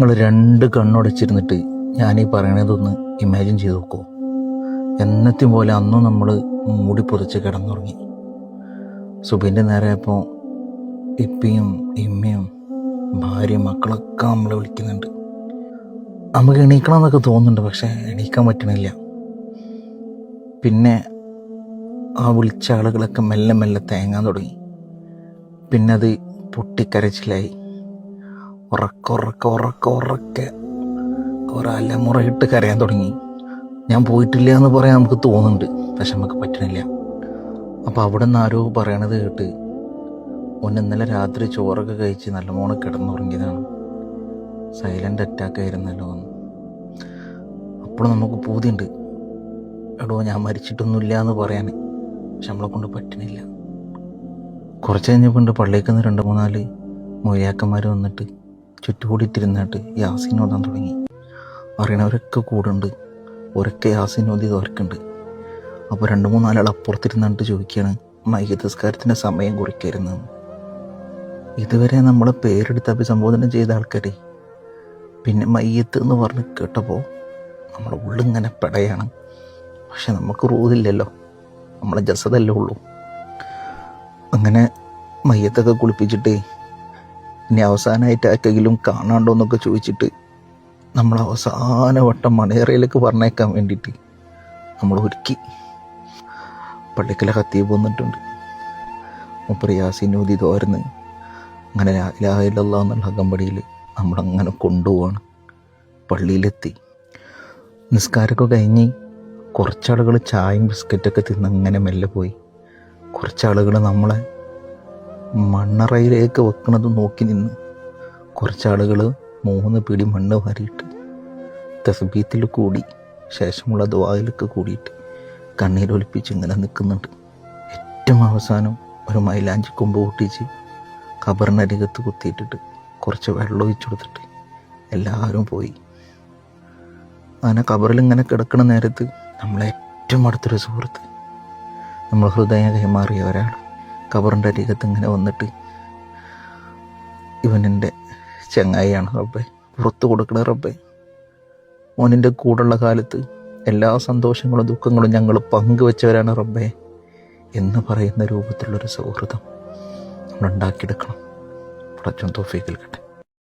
നിങ്ങൾ രണ്ട് കണ്ണുടച്ചിരുന്നിട്ട് ഞാൻ ഈ പറയണതൊന്ന് ഇമാജിൻ ചെയ്ത് നോക്കൂ. എന്നത്തെയും പോലെ അന്നും നമ്മൾ മൂടി പൊതിച്ച് കിടന്നുറങ്ങി. സുബിന്റെ നേരെയപ്പോൾ ഇപ്പിയും ഇമ്മയും ഭാര്യയും മക്കളൊക്കെ നമ്മളെ വിളിക്കുന്നുണ്ട്. നമുക്ക് എണീക്കണം എന്നൊക്കെ തോന്നുന്നുണ്ട് പക്ഷേ എണീക്കാൻ പറ്റണില്ല. പിന്നെ ആ വിളിച്ച ആളുകളൊക്കെ മെല്ലെ മെല്ലെ തേങ്ങാൻ തുടങ്ങി. പിന്നെ അത് പൊട്ടിക്കരച്ചിലായി. ഉറക്ക ഉറക്ക ഉറക്ക ഉറക്കെ. കുറെ അലമുറയിട്ട് കരയാൻ തുടങ്ങി. ഞാൻ പോയിട്ടില്ല എന്ന് പറയാൻ നമുക്ക് തോന്നുന്നുണ്ട്. പക്ഷെ നമുക്ക് പറ്റണില്ല. അപ്പോൾ അവിടെ നിന്ന് ആരോ പറയണത് കേട്ട് ഒന്ന് ഇന്നലെ രാത്രി ചോറൊക്കെ കഴിച്ച് നല്ലമോണം കിടന്നുറങ്ങിയതാണ്. സൈലന്റ് അറ്റാക്ക് ആയിരുന്നല്ലോ എന്ന് അപ്പോൾ നമുക്ക് പൂതിയുണ്ട്. എടോ ഞാൻ മരിച്ചിട്ടൊന്നുമില്ല എന്ന് പറയാൻ. പക്ഷെ നമ്മളെ കൊണ്ട് പറ്റണില്ല. കുറച്ച് കഴിഞ്ഞപ്പോൾ ഉണ്ട് പള്ളിയിൽ നിന്ന് രണ്ട് മൂന്നാൽ മൊയ്യാക്കന്മാർ വന്നിട്ട് ചുറ്റുകൂടിയിട്ടിരുന്നിട്ട് യാസീൻ ഓതാൻ തുടങ്ങി. അറിയണവരൊക്കെ കൂടുണ്ട്. ഒരൊക്കെ യാസീൻ ഓതി തോർക്കുണ്ട് അപ്പോൾ രണ്ട് മൂന്നാലാൾ അപ്പുറത്തിരുന്നിട്ട് ചോദിക്കുകയാണ് മൈകതസ്കാരത്തിന്റെ സമയം കുറിക്കായിരുന്നു. ഇതുവരെ നമ്മളെ പേരെടുത്ത് അഭിസംബോധന ചെയ്ത ആൾക്കാരെ പിന്നെ മയ്യത്ത് എന്ന് പറഞ്ഞ് കേട്ടപ്പോൾ നമ്മുടെ ഉള്ളിങ്ങനെ പെടയാണ്. പക്ഷെ നമുക്ക് റൂതില്ലല്ലോ. നമ്മളെ ജസതല്ലേ ഉള്ളൂ. അങ്ങനെ മയ്യത്തൊക്കെ കുളിപ്പിച്ചിട്ട് ഇനി അവസാനമായിട്ട് ആർക്കെങ്കിലും കാണാണ്ടോ എന്നൊക്കെ ചോദിച്ചിട്ട് നമ്മൾ അവസാന വട്ടം മണേറയിലേക്ക് പറഞ്ഞേക്കാൻ വേണ്ടിയിട്ട് നമ്മൾ ഒരുക്കി. പള്ളിക്കല കത്തി പോന്നിട്ടുണ്ട്. മുപ്പറി യാസിനൂതി തോർന്ന് അങ്ങനെ ലായില്ല എന്നുള്ള അകമ്പടിയിൽ നമ്മളങ്ങനെ കൊണ്ടുപോവാണ്. പള്ളിയിലെത്തി. നിസ്കാരമൊക്കെ കഴിഞ്ഞ് കുറച്ചാളുകൾ ചായയും ബിസ്ക്കറ്റൊക്കെ തിന്ന് അങ്ങനെ മെല്ലെ പോയി. കുറച്ചാളുകൾ നമ്മളെ മണ്ണറയിലേക്ക് വെക്കുന്നത് നോക്കി നിന്ന് കുറച്ചാളുകൾ മൂന്ന് പിടി മണ്ണ് വാരിയിട്ട് തസ്ബീത്തിൽ കൂടി ശേഷമുള്ള ദ്വായിലൊക്കെ കൂടിയിട്ട് കണ്ണീരൊലിപ്പിച്ച് ഇങ്ങനെ നിൽക്കുന്നുണ്ട്. ഏറ്റവും അവസാനം ഒരു മൈലാഞ്ചി കൊമ്പ് പൊട്ടിച്ച് കബറിനരികത്ത് കുത്തിയിട്ടിട്ട് കുറച്ച് വെള്ളം ഒഴിച്ചു കൊടുത്തിട്ട് എല്ലാവരും പോയി. അങ്ങനെ കബറിൽ ഇങ്ങനെ കിടക്കുന്ന നേരത്ത് നമ്മളെ ഏറ്റവും അടുത്തൊരു സുഹൃത്ത് നമ്മൾ ഹൃദയം കൈമാറിയ ഒരാൾ കബറിന്റെ അരികത്ത് ഇങ്ങനെ വന്നിട്ട് ഇവനെന്റെ ചങ്ങായിയാണ് റബ്ബെ. പുറത്ത് കൊടുക്കണ റബ്ബെ. മോനിന്റെ കൂടെയുള്ള കാലത്ത് എല്ലാ സന്തോഷങ്ങളും ദുഃഖങ്ങളും ഞങ്ങൾ പങ്കുവെച്ചവരാണ് റബ്ബെ എന്ന് പറയുന്ന രൂപത്തിലുള്ളൊരു സൗഹൃദം നമ്മൾ ഉണ്ടാക്കിയെടുക്കണം പടച്ചോൻ തോഫീക്കിൽ കട്ടെ